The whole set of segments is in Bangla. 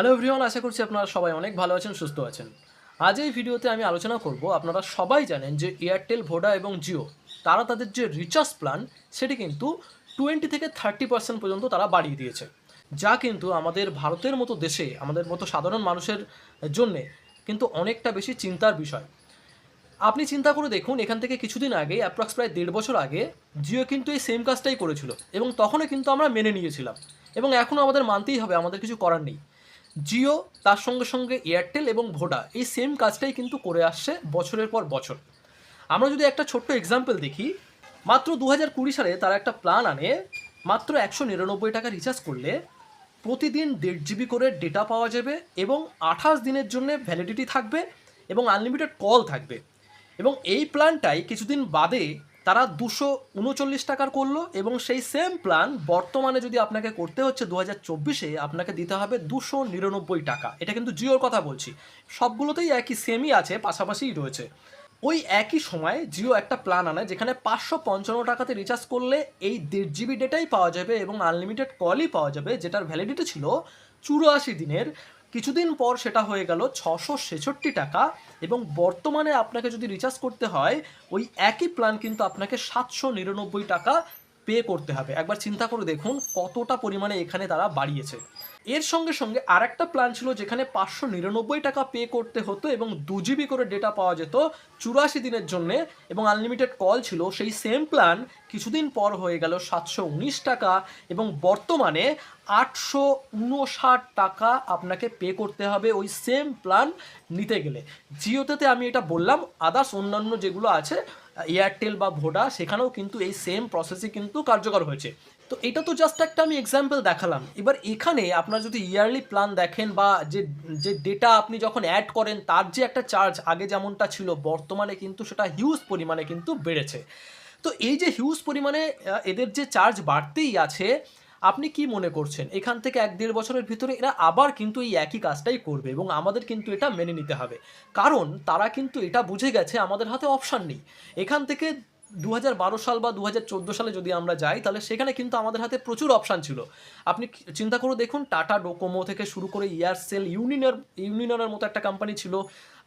হ্যালো এভরিওয়ান আশা করছি আপনারা সবাই অনেক ভালো আছেন, সুস্থ আছেন। আজ এই ভিডিওতে আমি আলোচনা করব, আপনারা সবাই জানেন যে এয়ারটেল ভোডা এবং জিও তারা তাদের যে রিচার্জ প্ল্যান সেটি কিন্তু টোয়েন্টি থেকে থার্টি পার্সেন্ট পর্যন্ত তারা বাড়িয়ে দিয়েছে। যা কিন্তু আমাদের ভারতের মতো দেশে, আমাদের মতো সাধারণ মানুষের জন্যে কিন্তু অনেকটা বেশি চিন্তার বিষয়। আপনি চিন্তা করে দেখুন, এখান থেকে কিছুদিন আগে অ্যাপ্রক্স প্রায় দেড় বছর আগে জিও কিন্তু এই সেম কাজটাই করেছিল এবং তখনও কিন্তু আমরা মেনে নিয়েছিলাম। এবং এখনও আমাদের মানতেই হবে, আমাদের কিছু করার নেই। জিও, তার সঙ্গে সঙ্গে এয়ারটেল এবং ভোডা, এই সেম কাজটাই কিন্তু করে আসছে বছরের পর বছর। আমরা যদি একটা ছোট্ট এক্সাম্পল দেখি, মাত্র দু হাজার কুড়ি সালে তারা একটা প্ল্যান আনে, মাত্র একশো নিরানব্বই টাকা রিচার্জ করলে প্রতিদিন দেড় জিবি করে ডেটা পাওয়া যাবে এবং আঠাশ দিনের জন্য ভ্যালিডিটি থাকবে এবং আনলিমিটেড কল থাকবে। এবং এই প্ল্যানটাই কিছুদিন বাদে তারা দুশো উনচল্লিশ টাকার করল এবং সেই সেম প্ল্যান বর্তমানে যদি আপনাকে করতে হচ্ছে দু হাজার চব্বিশে, আপনাকে দিতে হবে দুশো নিরানব্বই টাকা। এটা কিন্তু জিওর কথা বলছি। সবগুলোতেই একই সেমই আছে, পাশাপাশিই রয়েছে। ওই একই সময় জিও একটা প্ল্যান আনে যেখানে পাঁচশো পঞ্চান্ন টাকাতে রিচার্জ করলে এই দেড় জিবি ডেটাই পাওয়া যাবে এবং আনলিমিটেড কলই পাওয়া যাবে, যেটার ভ্যালিডিটি ছিল চুরাশি দিনের। কিছুদিন পর সেটা হয়ে গেল ছশো ছেষট্টি টাকা এবং বর্তমানে আপনাকে যদি রিচার্জ করতে হয়, ওই একই প্ল্যান কিন্তু আপনাকে সাতশো নিরানব্বই টাকা পে করতে হবে। একবার চিন্তা করে দেখুন কতটা পরিমাণে এখানে তারা বাড়িয়েছে। এর সঙ্গে সঙ্গে আর একটা প্ল্যান ছিল যেখানে পাঁচশো নিরানব্বই টাকা পে করতে হতো এবং দু জিবি করে ডেটা পাওয়া যেত চুরাশি দিনের জন্যে এবং আনলিমিটেড কল ছিল। সেই সেম প্ল্যান কিছুদিন পর হয়ে গেল সাতশো উনিশ টাকা এবং বর্তমানে আটশো উনষাট টাকা আপনাকে পে করতে হবে ওই সেম প্ল্যান নিতে গেলে। জিওতে আমি এটা বললাম আদার্স অন্যান্য যেগুলো আছে এয়ারটেল বা ভোডা সেখানেও কিন্তু এই সেম প্রসেসই কিন্তু কার্যকর হয়েছে। তো এটা তো জাস্ট একটা আমি এক্সাম্পল দেখালাম। এবার এখানে আপনার যদি ইয়ারলি প্ল্যান দেখেন বা যে যে ডেটা আপনি যখন অ্যাড করেন, তার যে একটা চার্জ আগে যেমনটা ছিল, বর্তমানে কিন্তু সেটা হিউজ পরিমাণে কিন্তু বেড়েছে। তো এই যে হিউজ পরিমাণে এদের যে চার্জ বাড়তেই আছে আপনি কি মনে করছেন? এখান থেকে এক দেড় বছরের ভিতরে এরা আবার কিন্তু এই একই কাজটাই করবে এবং আমাদের কিন্তু এটা মেনে নিতে হবে। কারণ তারা কিন্তু এটা বুঝে গেছে, আমাদের হাতে অপশান নেই। এখান থেকে দু হাজার বারো সাল বা দু হাজার চোদ্দ সালে যদি আমরা যাই, তাহলে সেখানে কিন্তু আমাদের হাতে প্রচুর অপশান ছিল। আপনি চিন্তা করে দেখুন, টাটা ডোকোমো থেকে শুরু করে এয়ারসেল ইউনিয়নের ইউনিয়নের মতো একটা কোম্পানি ছিল।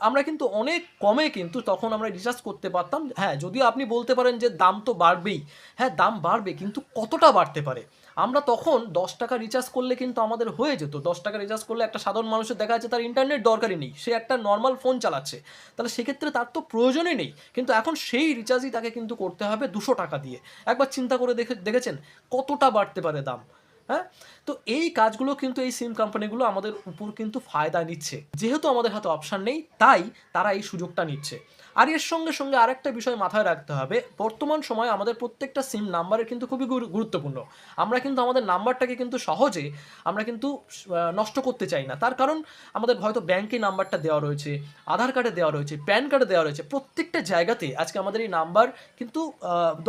আমরা কিন্তু অনেক কমে কিন্তু তখন আমরা রিচার্জ করতে পারতাম। হ্যাঁ যদিও আপনি বলতে পারেন যে দাম তো বাড়বেই। হ্যাঁ দাম বাড়বে কিন্তু কতটা বাড়তে পারে? আমরা তখন দশ টাকা রিচার্জ করলে কিন্তু আমাদের হয়ে যেত। দশ টাকা রিচার্জ করলে একটা সাধারণ মানুষের দেখা যাচ্ছে তার ইন্টারনেট দরকারই নেই। সে একটা নর্মাল ফোন চালাচ্ছে। তাহলে সেক্ষেত্রে তার তো প্রয়োজনই নেই। কিন্তু এখন সেই রিচার্জই তাকে কিন্তু করতে হবে দুশো টাকা দিয়ে। একবার চিন্তা করে দেখে, দেখেছেন? কতটা বাড়তে পারে দাম? হ্যাঁ? তো এই কাজগুলো কিন্তু এই সিম কোম্পানিগুলো আমাদের উপর কিন্তু ফায়দা নিচ্ছে। যেহেতু আমাদের হাতে অপশান নেই, তাই তারা এই সুযোগটা নিচ্ছে। আর এর সঙ্গে সঙ্গে আরেকটা বিষয় মাথায় রাখতে হবে, বর্তমান সময়ে আমাদের প্রত্যেকটা সিম নাম্বারের কিন্তু খুবই গুরুত্বপূর্ণ। আমরা কিন্তু আমাদের নাম্বারটাকে কিন্তু সহজে আমরা কিন্তু নষ্ট করতে চাই না। তার কারণ আমাদের হয়তো ব্যাংকে নাম্বারটা দেওয়া রয়েছে আধার কার্ডে দেওয়া রয়েছে প্যান কার্ডে দেওয়া রয়েছে, প্রত্যেকটা জায়গাতে আজকে আমাদের এই নাম্বার কিন্তু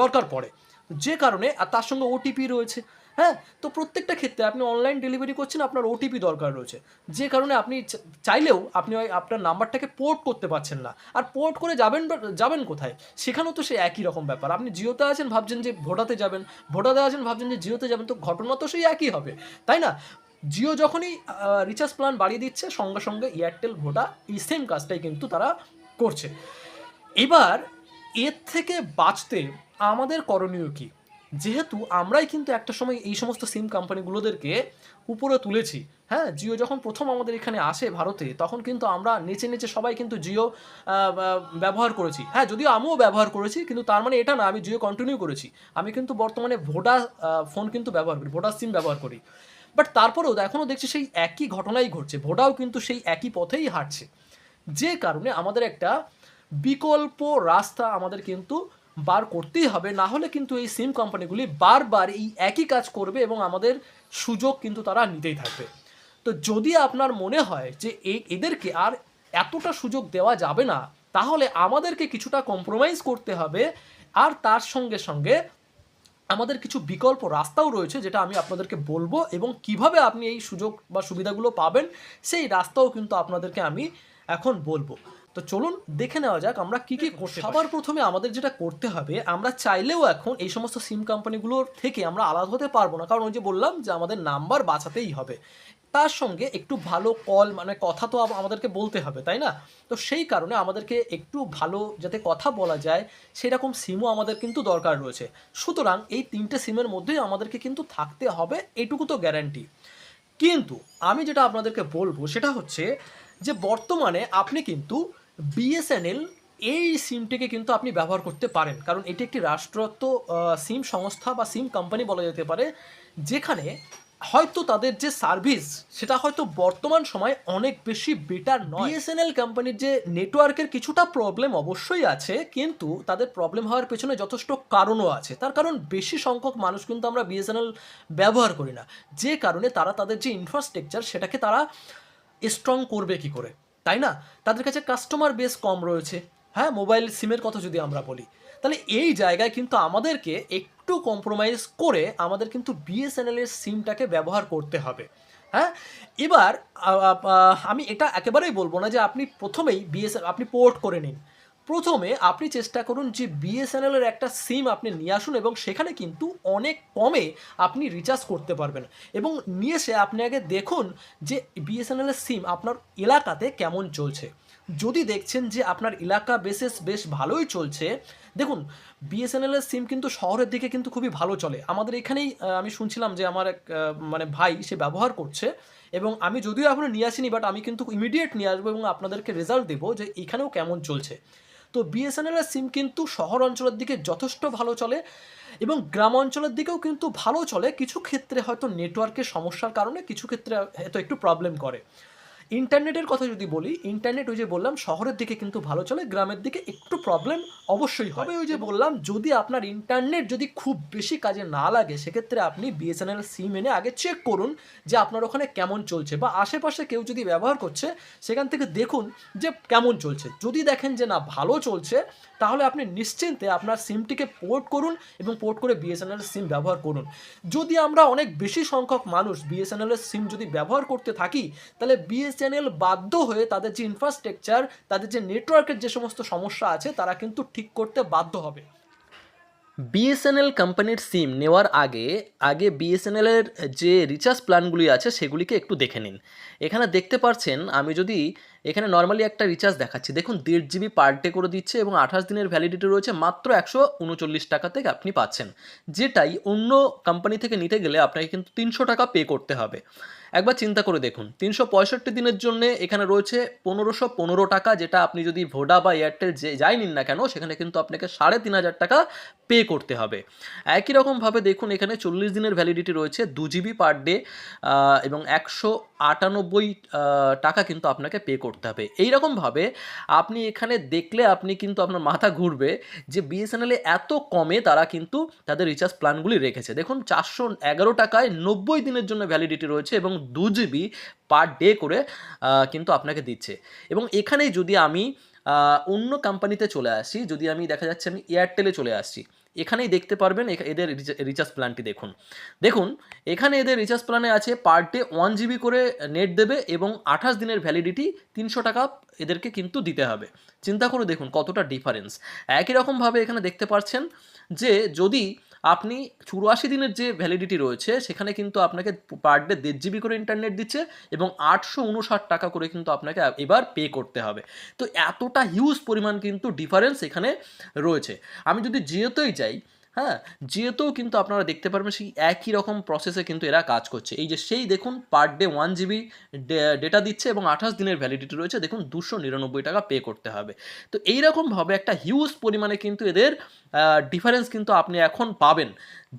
দরকার পড়ে। যে কারণে, আর তার সঙ্গে ওটিপি রয়েছে হ্যাঁ তো প্রত্যেকটা ক্ষেত্রে আপনি অনলাইন ডেলিভারি করছেন, আপনার ওটিপি দরকার রয়েছে। যে কারণে আপনি চাইলেও আপনি ওই আপনার নাম্বারটাকে পোর্ট করতে পারছেন না। আর পোর্ট করে যাবেন যাবেন কোথায়? সেখানেও তো সে একই রকম ব্যাপার। আপনি জিওতে আছেন, ভাবছেন যে ভোটাতে যাবেন, ভোটাতে আছেন, ভাবছেন যে জিওতে যাবেন, তো ঘটনা তো সেই একই হবে। তাই না? জিও যখনই রিচার্জ প্ল্যান বাড়িয়ে দিচ্ছে, সঙ্গে সঙ্গে এয়ারটেল ভোটা এই সেম কাজটাই কিন্তু তারা করছে। এবার, এর থেকে বাঁচতে আমাদের করণীয় কি? যেহেতু আমরাই কিন্তু একটা সময় এই সমস্ত সিম কোম্পানিগুলোদেরকে উপরে তুলেছি হ্যাঁ? জিও যখন প্রথম আমাদের এখানে আসে ভারতে, তখন কিন্তু আমরা নেচে নেচে সবাই কিন্তু জিও ব্যবহার করেছি। হ্যাঁ যদিও আমিও ব্যবহার করেছি, কিন্তু তার মানে এটা না, আমি জিও কন্টিনিউ করেছি। আমি কিন্তু বর্তমানে ভোডা ফোন কিন্তু ব্যবহার করি, ভোডা সিম ব্যবহার করি। বাট তারপরেও এখনও দেখছি সেই একই ঘটনাই ঘটছে, ভোডাও কিন্তু সেই একই পথেই হাঁটছে। যে কারণে আমাদের একটা বিকল্প রাস্তা আমাদের কিন্তু বার করতেই হবে, না হলে কিন্তু এই সিম কোম্পানিগুলি বারবার এই একই কাজ করবে এবং আমাদের সুযোগ কিন্তু তারা নিতেই থাকবে। তো যদি আপনার মনে হয় যে এদেরকে আর এতটা সুযোগ দেওয়া যাবে না, তাহলে আমাদেরকে কিছুটা কম্প্রোমাইজ করতে হবে। আর তার সঙ্গে সঙ্গে আমাদের কিছু বিকল্প রাস্তাও রয়েছে যেটা আমি আপনাদেরকে বলব এবং কীভাবে আপনি এই সুযোগ বা সুবিধাগুলো পাবেন, সেই রাস্তাও কিন্তু আপনাদেরকে আমি এখন বলব। তো চলুন দেখে নেওয়া যাক আমরা কি কি করতে সবার প্রথমে আমাদের যেটা করতে হবে আমরা চাইলেও এখন এই সমস্ত সিম কোম্পানিগুলোর থেকে আমরা আলাদা হতে পারব না। কারণ ওই যে বললাম যে আমাদের নাম্বার বাঁচাতেই হবে। তার সঙ্গে একটু ভালো কল মানে কথা তো আমাদেরকে বলতে হবে তাই না? তো সেই কারণে আমাদেরকে একটু ভালো যাতে কথা বলা যায় সেরকম সিমও আমাদের কিন্তু দরকার রয়েছে। সুতরাং এই তিনটে সিমের মধ্যেই আমাদেরকে কিন্তু থাকতে হবে এটুকু তো গ্যারান্টি। কিন্তু আমি যেটা আপনাদেরকে বলব সেটা হচ্ছে যে বর্তমানে আপনি কিন্তু বিএসএনএল এই সিমটিকে কিন্তু আপনি ব্যবহার করতে পারেন। কারণ এটি একটি রাষ্ট্রত্ব সিম সংস্থা বা সিম কোম্পানি বলা যেতে পারে, যেখানে হয়তো তাদের যে সার্ভিস, সেটা হয়তো বর্তমান সময় অনেক বেশি বেটার নয়। বিএসএনএল কোম্পানির যে নেটওয়ার্কের কিছুটা প্রবলেম অবশ্যই আছে, কিন্তু তাদের প্রবলেম হওয়ার পেছনে যথেষ্ট কারণও আছে। তার কারণ, বেশি সংখ্যক মানুষ কিন্তু আমরা বিএসএনএল ব্যবহার করি না। যে কারণে তারা তাদের যে ইনফ্রাস্ট্রাকচার সেটাকে তারা স্ট্রং করবে কি করে? তাই না? তাদের কাছে কাস্টমার বেস কম রয়েছে। হ্যাঁ মোবাইল সিমের কথা যদি আমরা বলি, তাহলে এই জায়গায় কিন্তু আমাদেরকে একটু কম্প্রোমাইজ করে আমাদের কিন্তু বিএসএনএলের সিমটাকে ব্যবহার করতে হবে। হ্যাঁ এবার আমি এটা একেবারেই বলব না যে আপনি প্রথমেই বিএসএন আপনি পোর্ট করে নিন। প্রথমে আপনি চেষ্টা করুন যে বিএসএনএল এর একটা সিম আপনি নিয়ে আসুন এবং সেখানে কিন্তু অনেক কমে আপনি রিচার্জ করতে পারবেন। এবং নিয়ে এসে আপনি আগে দেখুন যে বিএসএনএল এর সিম আপনার এলাকাতে কেমন চলছে। যদি দেখছেন যে আপনার এলাকা বেসেস বেশ ভালোই চলছে, দেখুন বিএসএনএল এর সিম কিন্তু শহরের দিকে কিন্তু খুবই ভালো চলে। আমাদের এখানেই আমি শুনছিলাম যে আমার এক মানে ভাই সে ব্যবহার করছে এবং আমি যদিও এখনও নিয়ে আসিনি বাট আমি কিন্তু ইমিডিয়েট নিয়ে আসব এবং আপনাদেরকে রেজাল্ট দেবো যে এখানেও কেমন চলছে। তো বিএসএনএল এর সিম কিন্তু শহর অঞ্চলের দিকে যথেষ্ট ভালো চলে এবং গ্রাম অঞ্চলের দিকেও কিন্তু ভালো চলে। কিছু ক্ষেত্রে হয়তো নেটওয়ার্কের সমস্যার কারণে কিছু ক্ষেত্রে হয়তো একটু প্রবলেম করে। ইন্টারনেটের কথা যদি বলি ইন্টারনেট ওই যে বললাম শহরের দিকে কিন্তু ভালো চলে গ্রামের দিকে একটু প্রবলেম অবশ্যই হবে। ওই যে বললাম যদি আপনার ইন্টারনেট যদি খুব বেশি কাজে না লাগে সেক্ষেত্রে আপনি বিএসএনএল সিম এনে আগে চেক করুন যে আপনার ওখানে কেমন চলছে বা আশেপাশে কেউ যদি ব্যবহার করছে সেখান থেকে দেখুন যে কেমন চলছে। যদি দেখেন যে না ভালো চলছে তাহলে আপনি নিশ্চিন্তে আপনার সিমটিকে পোর্ট করুন এবং পোর্ট করে বিএসএনএল সিম ব্যবহার করুন। যদি আমরা অনেক বেশি সংখ্যক মানুষ বিএসএনএল এর সিম যদি ব্যবহার করতে থাকি তাহলে বিএসএনএল বাধ্য হয়ে তাদের যে ইনফ্রাস্ট্রাকচার তাদের যে নেটওয়ার্কের যে সমস্ত সমস্যা আছে, তারা কিন্তু ঠিক করতে বাধ্য হবে। বিএসএনএল কোম্পানির সিম নেওয়ার আগে আগে বিএসএনএলের যে রিচার্জ প্ল্যানগুলি আছে, সেগুলিকে একটু দেখে নিন। এখানে দেখতে পারছেন, আমি যদি এখানে নর্মালি একটা রিচার্জ দেখাচ্ছে। দেখুন, দেড় জিবি পার ডে করে দিচ্ছে এবং আঠাশ দিনের ভ্যালিডিটি রয়েছে মাত্র একশো উনচল্লিশ টাকা থেকে আপনি পাচ্ছেন। যেটাই অন্য কোম্পানি থেকে নিতে গেলে আপনাকে কিন্তু তিনশো টাকা পে করতে হবে। একবার চিন্তা করে দেখুন, তিনশো পঁয়ষট্টি দিনের জন্য এখানে রয়েছে পনেরোশো পনেরো টাকা, যেটা আপনি যদি ভোডা বা এয়ারটেল যে যাই নিন না কেন, সেখানে কিন্তু আপনাকে সাড়ে তিন হাজার টাকা পে করতে হবে। একই রকমভাবে দেখুন, এখানে চল্লিশ দিনের ভ্যালিডিটি রয়েছে দু জিবি পার ডে এবং একশো আটানব্বই টাকা কিন্তু আপনাকে পে করতে হবে। এইরকমভাবে আপনি এখানে দেখলে আপনি কিন্তু আপনার মাথা ঘুরবে যে বিএসএনএলে এত কমে তারা কিন্তু তাদের রিচার্জ প্ল্যানগুলি রেখেছে। দেখুন চারশো এগারো টাকায় নব্বই দিনের জন্য ভ্যালিডিটি রয়েছে এবং দু জিবি পার ডে করে কিন্তু আপনাকে দিচ্ছে। এবং এখানেই যদি আমি অন্য কোম্পানিতে চলে আসি, যদি আমি দেখা যাচ্ছে আমি এয়ারটেলে চলে আসছি এখানেই দেখতে পারবেন এদের রিচার্জ প্ল্যানটি দেখুন। দেখুন, এখানে এদের রিচার্জ প্ল্যানে আছে পার ডে ওয়ান জিবি করে নেট দেবে এবং আঠাশ দিনের ভ্যালিডিটি তিনশো টাকা এদেরকে কিন্তু দিতে হবে। চিন্তা করে দেখুন কতটা ডিফারেন্স একই রকমভাবে এখানে দেখতে পাচ্ছেন যে যদি আপনি চুরাশি দিনের যে ভ্যালিডিটি রয়েছে, সেখানে কিন্তু আপনাকে পার ডে দেড় জিবি করে ইন্টারনেট দিচ্ছে এবং আটশো উনষাট টাকা করে কিন্তু আপনাকে এবার পে করতে হবে। তো এতটা হিউজ পরিমাণ কিন্তু ডিফারেন্স এখানে রয়েছে। আমি যদি জিওতেই যাই হ্যাঁ যেহেতু কিন্তু আপনারা দেখতে পারবেন সেই একই রকম প্রসেসে কিন্তু এরা কাজ করছে। এই যে সেই দেখুন per day one GB data দিচ্ছে এবং আঠাশ দিনের ভ্যালিডিটি রয়েছে। দেখুন দুশো নিরানব্বই টাকা পে করতে হবে। তো এইরকমভাবে একটা হিউজ পরিমাণে কিন্তু এদের ডিফারেন্স কিন্তু আপনি এখন পাবেন।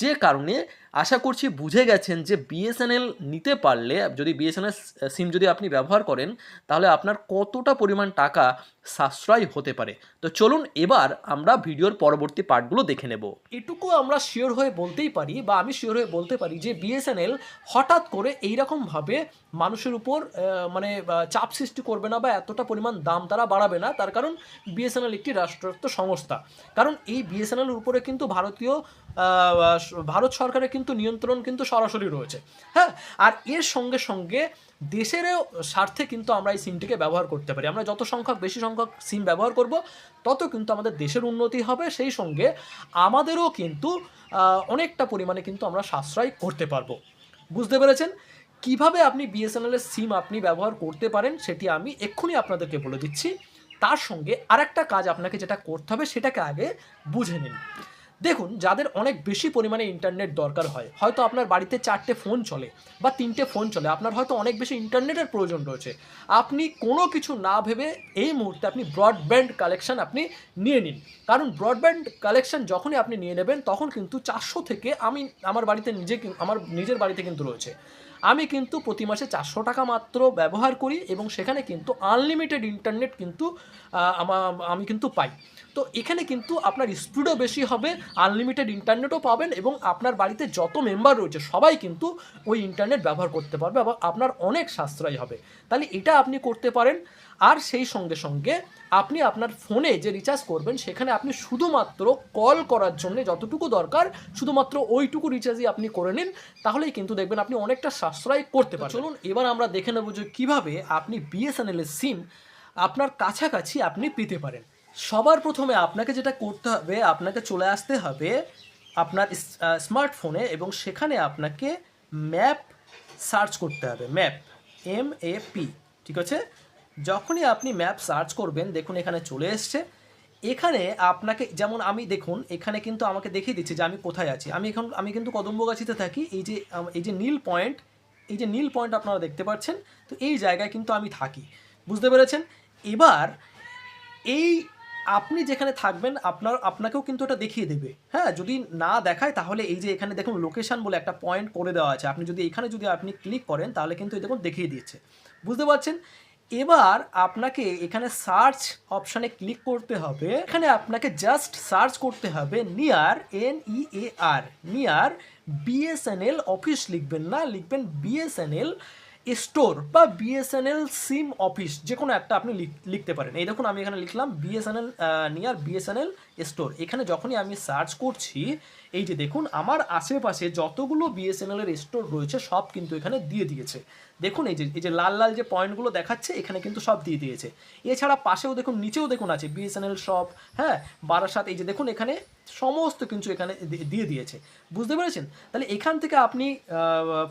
যে কারণে আশা করছি বুঝে গেছেন যে বিএসএনএল নিতে পারলে, যদি বিএসএনএল সিম যদি আপনি ব্যবহার করেন, তাহলে আপনার কতটা পরিমাণ টাকা সাশ্রয় হতে পারে। তো চলুন এবার আমরা ভিডিওর পরবর্তী পার্টগুলো দেখে নেব। এটুকু আমরা শিওর হয়ে বলতেই পারি, বা আমি শিওর হয়ে বলতে পারি যে বিএসএনএল হঠাৎ করে এইরকমভাবে মানুষের উপর মানে চাপ সৃষ্টি করবে না বা এতটা পরিমাণ দাম তারা বাড়াবে না। তার কারণ বিএসএনএল একটি রাষ্ট্রায়ত্ত সংস্থা। কারণ এই বিএসএনএল উপরে কিন্তু ভারতীয় ভারত সরকারের কিন্তু নিয়ন্ত্রণ কিন্তু সরাসরি রয়েছে। হ্যাঁ আর এর সঙ্গে সঙ্গে দেশেরও স্বার্থে কিন্তু আমরা এই সিমটিকে ব্যবহার করতে পারি। আমরা যত সংখ্যক, বেশি সংখ্যক সিম ব্যবহার করব, তত কিন্তু আমাদের দেশের উন্নতি হবে। সেই সঙ্গে আমাদেরও কিন্তু অনেকটা পরিমাণে কিন্তু আমরা সাশ্রয় করতে পারব। বুঝতে পেরেছেন? কীভাবে আপনি বিএসএনএল এর সিম আপনি ব্যবহার করতে পারেন সেটি আমি এক্ষুনি আপনাদেরকে বলে দিচ্ছি। তার সঙ্গে আরেকটা কাজ আপনাকে যেটা করতে হবে সেটাকে আগে বুঝে নিন। দেখুন, যাদের অনেক বেশি পরিমাণে ইন্টারনেট দরকার হয়, হয়তো আপনার বাড়িতে চারটে ফোন চলে বা তিনটে ফোন চলে, আপনার হয়তো অনেক বেশি ইন্টারনেটের প্রয়োজন রয়েছে। আপনি কোনো কিছু না ভেবে এই মুহূর্তে আপনি ব্রডব্যান্ড কালেকশন আপনি নিয়ে নিন। কারণ ব্রডব্যান্ড কালেকশন যখনই আপনি নিয়ে নেবেন, তখন কিন্তু চারশো থেকে আমি, আমার বাড়িতে নিজে আমার নিজের বাড়িতে কিন্তু রয়েছে। আমি কিন্তু প্রতি মাসে চারশো টাকা মাত্র ব্যবহার করি এবং সেখানে কিন্তু আনলিমিটেড ইন্টারনেট কিন্তু আমি কিন্তু পাই। তো এখানে কিন্তু আপনার স্পিডও বেশি হবে আনলিমিটেড ইন্টারনেটও পাবেন এবং আপনার বাড়িতে যত মেম্বার রয়েছে সবাই কিন্তু ওই ইন্টারনেট ব্যবহার করতে পারবে আপনার অনেক সাশ্রয় হবে। তাহলে এটা আপনি করতে পারেন। আর সেই সঙ্গে সঙ্গে আপনি আপনার ফোনে যে রিচার্জ করবেন সেখানে আপনি শুধুমাত্র কল করার জন্য যতটুকু দরকার শুধুমাত্র ওইটুকু রিচার্জই আপনি করে নিন তাহলেই কিন্তু দেখবেন আপনি অনেকটা সাশ্রয় করতে পারেন চলুন এবার আমরা দেখে নেব যে কীভাবে আপনি বিএসএনএল এর সিম আপনার কাছাকাছি আপনি পেতে পারেন। সবার প্রথমে আপনাকে যেটা করতে হবে আপনাকে চলে আসতে হবে আপনার স্মার্টফোনে এবং সেখানে আপনাকে ম্যাপ সার্চ করতে হবে। ম্যাপ এম এ পি ঠিক আছে? যখনই আপনি ম্যাপ সার্চ করবেন, দেখুন এখানে চলে এসছে। এখানে আপনাকে, যেমন আমি দেখুন, এখানে কিন্তু আমাকে দেখিয়ে দিচ্ছে যে আমি কোথায় আছি। আমি এখন, আমি কিন্তু কদম্বগাছিতে থাকি, এই যে এই যে নীল পয়েন্ট, এই যে নীল পয়েন্ট আপনারা দেখতে পাচ্ছেন, তো এই জায়গায় কিন্তু আমি থাকি। বুঝতে পেরেছেন? এবার, এই আপনি যেখানে থাকবেন, আপনার, আপনাকেও কিন্তু এটা দেখিয়ে দেবে। হ্যাঁ যদি না দেখায়, তাহলে এই যে এখানে দেখুন লোকেশন বলে একটা পয়েন্ট করে দেওয়া আছে। আপনি যদি এখানে যদি আপনি ক্লিক করেন, তাহলে কিন্তু দেখুন দেখিয়ে দিচ্ছে বুঝতে পারছেন? এবার আপনাকে এখানে সার্চ অপশানে ক্লিক করতে হবে। এখানে আপনাকে জাস্ট সার্চ করতে হবে near N E A R near BSNL office লিখবেন না, লিখবেন বিএসএনএল স্টোর বা বিএসএনএল সিম অফিস যে কোনো একটা আপনি লিখ- লিখতে পারেন। এই দেখুন আমি এখানে লিখলাম বিএসএনএল নিয়ার বিএসএনএল স্টোর এখানে যখনই আমি সার্চ করছি এই যে দেখুন, আমার আশেপাশে যতগুলো বিএসএনএল এর স্টোর রয়েছে, সব কিন্তু এখানে দিয়ে দিয়েছে। দেখুন, এই যে এই যে লাল লাল যে পয়েন্টগুলো দেখাচ্ছে, এখানে কিন্তু সব দিয়ে দিয়েছে। এছাড়া পাশেও দেখুন, নিচেও দেখুন আছে বিএসএনএল শপ হ্যাঁ? বারাসাত, এই যে দেখুন, এখানে সমস্ত কিছু এখানে দিয়ে দিয়েছে। বুঝতে পেরেছেন? তাহলে এখান থেকে আপনি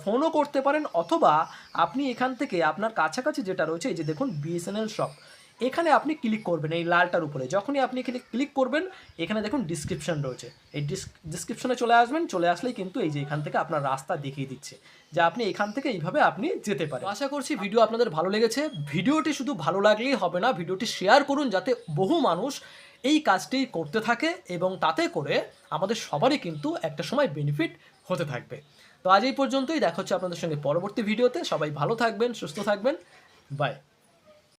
ফোনও করতে পারেন, অথবা আপনি এখান থেকে আপনার কাছাকাছি যেটা রয়েছে, এই যে দেখুন বিএসএনএল শপ এখানে আপনি ক্লিক করবেন এই লালটার উপরে। যখনই আপনি এখানে ক্লিক করবেন, এখানে দেখুন ডিসক্রিপশন রয়েছে। এই ডিসক্রিপশনে চলে আসবেন, চলে আসলেই কিন্তু এই যে এখান থেকে আপনার রাস্তা দেখিয়ে দিচ্ছে যে আপনি এখান থেকে এইভাবে আপনি যেতে পারেন। আশা করছি ভিডিও আপনাদের ভালো লেগেছে। ভিডিওটি শুধু ভালো লাগলেই হবে না, ভিডিওটি শেয়ার করুন যাতে বহু মানুষ এই কাজটি করতে থাকে এবং তাতে করে আমাদের সবারই কিন্তু একটা সময় বেনিফিট হতে থাকবে। তো আজ এই পর্যন্তই, দেখা হচ্ছে আপনাদের সঙ্গে পরবর্তী ভিডিওতে সবাই ভালো থাকবেন, সুস্থ থাকবেন। বাই